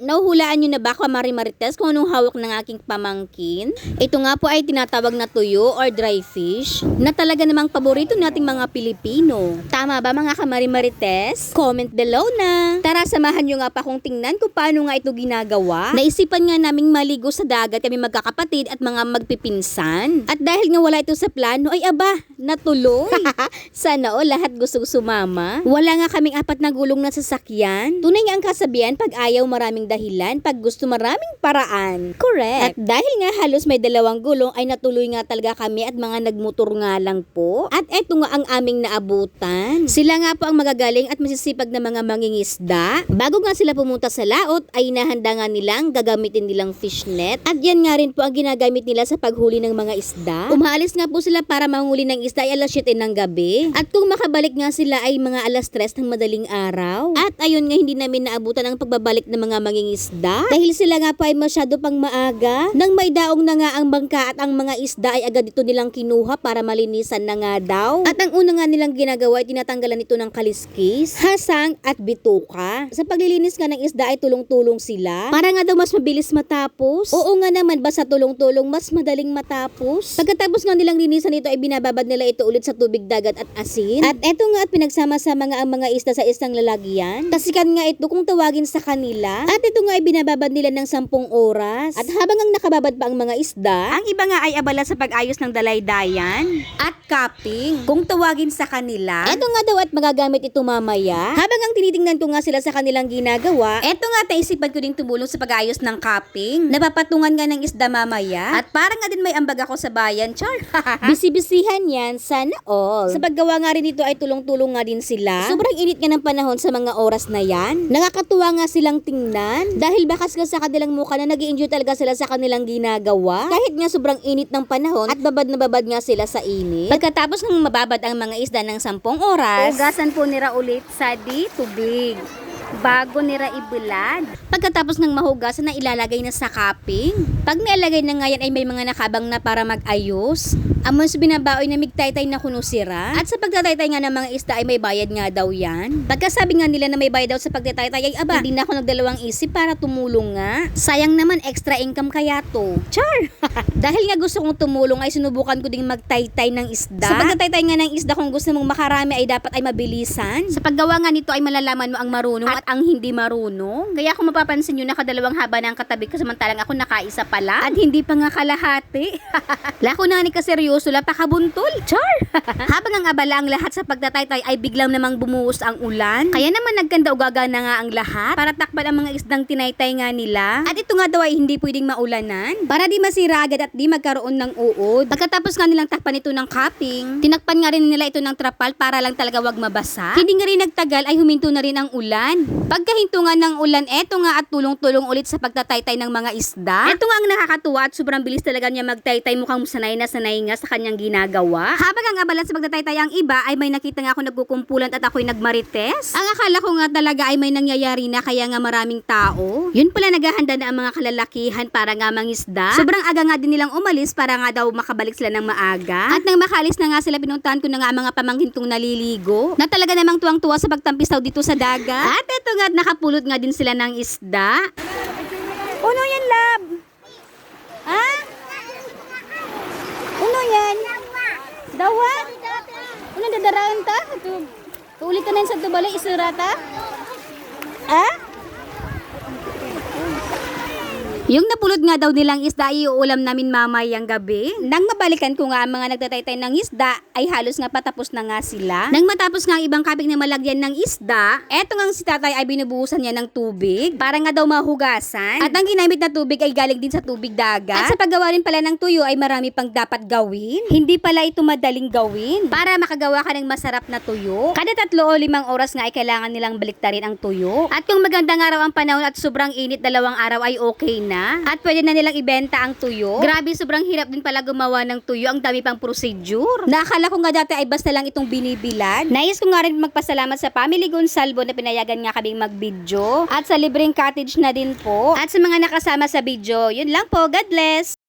Nahuhulaan nyo na ba kwa Marites kung anong hawak ng aking pamangkin? Ito nga po ay tinatawag na tuyo or dry fish na talaga namang paborito nating mga Pilipino. Tama ba mga kamari-marites? Comment below na. Tara samahan nyo nga pa kung tingnan kung paano nga ito ginagawa. Naisipan nga naming maligo sa dagat kami magkakapatid at mga magpipinsan. At dahil nga wala ito sa plano ay aba, natuloy. Sana o lahat gusto sumama. Wala nga kaming apat na gulong na sasakyan. Tunay nga ang kasabihan pag ayaw maraming dahilan, pag gusto maraming paraan. Correct. At dahil nga halos may dalawang gulong ay natuloy nga talaga kami at mga nagmotor nga lang po. At eto nga ang aming naabutan. Sila nga po ang magagaling at masisipag na mga mangingisda. Bago nga sila pumunta sa laot ay nahanda nga nilang gagamitin nilang fishnet. At yan nga rin po ang ginagamit nila sa paghuli ng mga isda. Umaalis nga po sila para manghuli ng isda ay alas 7 ng gabi. At kung makabalik nga sila ay mga alas 3 ng madaling araw. At ayun nga hindi namin naabutan ang pagbabalik ng mga mangingisda. Dahil sila nga po ay masyado pang maaga. Nang may daong na nga ang bangka at ang mga isda ay agad ito nilang kinuha para malinisan na nga daw. At ang una nga nilang ginagawa ay tinatanggalan ito ng kaliskis, hasang at bituka. Sa paglilinis nga ng isda ay tulong-tulong sila. Para nga daw mas mabilis matapos. Oo nga naman basta tulong-tulong mas madaling matapos. Pagkatapos nga nilang linisan ito ay binababad nila ito ulit sa tubig dagat at asin. At eto nga at pinagsama-sama nga ang mga isda sa isang lalagyan. Kasikan nga ito kung tawagin sa kanila. At ito nga ay binababad nila ng 10 oras. At habang ang nakababad pa ang mga isda, ang iba nga ay abala sa pag-ayos ng dalaydayan at cupping kung tawagin sa kanila. Eto nga daw at magagamit ito mamaya. Habang ang tinitingnan ko nga sila sa kanilang ginagawa, eto nga taisipan ko din tumulong sa pag-ayos ng cupping. Napapatungan nga ng isda mamaya. At para nga din may ambag ako sa bayan, char. Bisibisihan yan, sana all. Sa paggawa nga rin dito ay tulong-tulong nga din sila. Sobrang init nga ng panahon sa mga oras na yan. Nakakatuwa nga silang tingnan. Dahil bakas nga sa kanilang mukha na nag enjoy talaga sila sa kanilang ginagawa. Kahit nga sobrang init ng panahon at babad na babad nga sila sa init. Pagkatapos ng mababad ang mga isda ng 10 oras, ugasan po nila ulit sa di tubig bago nira ibulad. Pagkatapos ng mahugasan na ilalagay na sa cupping, pag nilalagay na nga yan ay may mga nakabang na para mag-ayos. Amon sa binabaoy na migtaytay na kuno sira. At sa pagtataytay nga ng mga isda ay may bayad nga daw yan. Pagkasabi nga nila na may bayad daw sa pagtataytay ay aba, hindi na ako nagdalawang isip para tumulong nga. Sayang naman extra income kaya to. Char! Dahil nga gusto kong tumulong ay sinubukan ko ding magtaytay ng isda. Sa pagtataytay nga ng isda kung gusto mong makarami ay dapat ay mabilisan. Sa paggawa nga nito ay malalaman mo ang marunong at ang hindi marunong. Kaya kung mapapansin nyo nakadalawang haba ng katabi ko samantalang ako nakaisa pala at hindi pa nga kalahati. Lako na ni kaseryoso la pakabuntol. Char! Habang ang abala ang lahat sa pagtataytay ay biglang namang bumuhos ang ulan. Kaya naman nagkanda ugaga na nga ang lahat para takpan ang mga isdang tinaytay nga nila. At ito nga daw ay hindi pwedeng maulanan para di masira agad at di magkaroon ng uod. Pagkatapos nga nilang takpan ito ng cupping, tinakpan nga rin nila ito ng trapal para lang talaga wag mabasa. Hindi nga rin nagtagal ay huminto na rin ang ulan. Pagkahinto nga ng ulan, eto nga at tulong-tulong ulit sa pagtataytay ng mga isda. Eto nga ang nakakatuwa at sobrang bilis talaga niya magtaytay mukhang sanay na sanay nga sa kanyang ginagawa. Habang ang abala sa pagtataytay ang iba ay may nakita nga ako nagkukumpulan at ako'y nagmarites. Ang akala ko nga talaga ay may nangyayari na kaya nga maraming tao. Yun pala naghahanda na ang mga kalalakihan para nga mangisda. Sobrang aga nga din nilang umalis para nga daw makabalik sila ng maaga. At nang makalis na nga sila pinuntahan ko na nga ang mga pamangkin kong naliligo. Na talaga namang tuwang-tuwa sa pagtampis daw dito sa dagat. At eto nga nakapulot nga din sila ng isda. Uno yan, love. Ha? Uno yan. Dawa? Uno dadarayan ta? Ito. Tuuli ka na sa tubalay, isura ta? Ha? Yung napulot nga daw nilang isda ay iuulam namin mamayang gabi. Nang mabalikan ko nga ang mga nagtataytay ng isda ay halos nga patapos na nga sila. Nang matapos nga ang ibang kapig na malagyan ng isda, eto nga si tatay ay binubuhusan niya ng tubig para nga daw mahugasan. At ang ginamit na tubig ay galing din sa tubig dagat. At sa paggawa rin pala ng tuyo ay marami pang dapat gawin. Hindi pala ito madaling gawin. Para makagawa ka ng masarap na tuyo, kada tatlo o limang oras nga ay kailangan nilang baliktarin ang tuyo. At kung magandang araw ang panahon at sobrang init dalawang araw ay okay na. At pwede na nilang ibenta ang tuyo. Grabe, sobrang hirap din pala gumawa ng tuyo. Ang dami pang procedure. Nakala ko nga dati ay basta lang itong binibilad. Nais ko nga rin magpasalamat sa Family Gonsalvo na pinayagan nga kaming mag-video. At sa libreng cottage na din po. At sa mga nakasama sa video, yun lang po. God bless!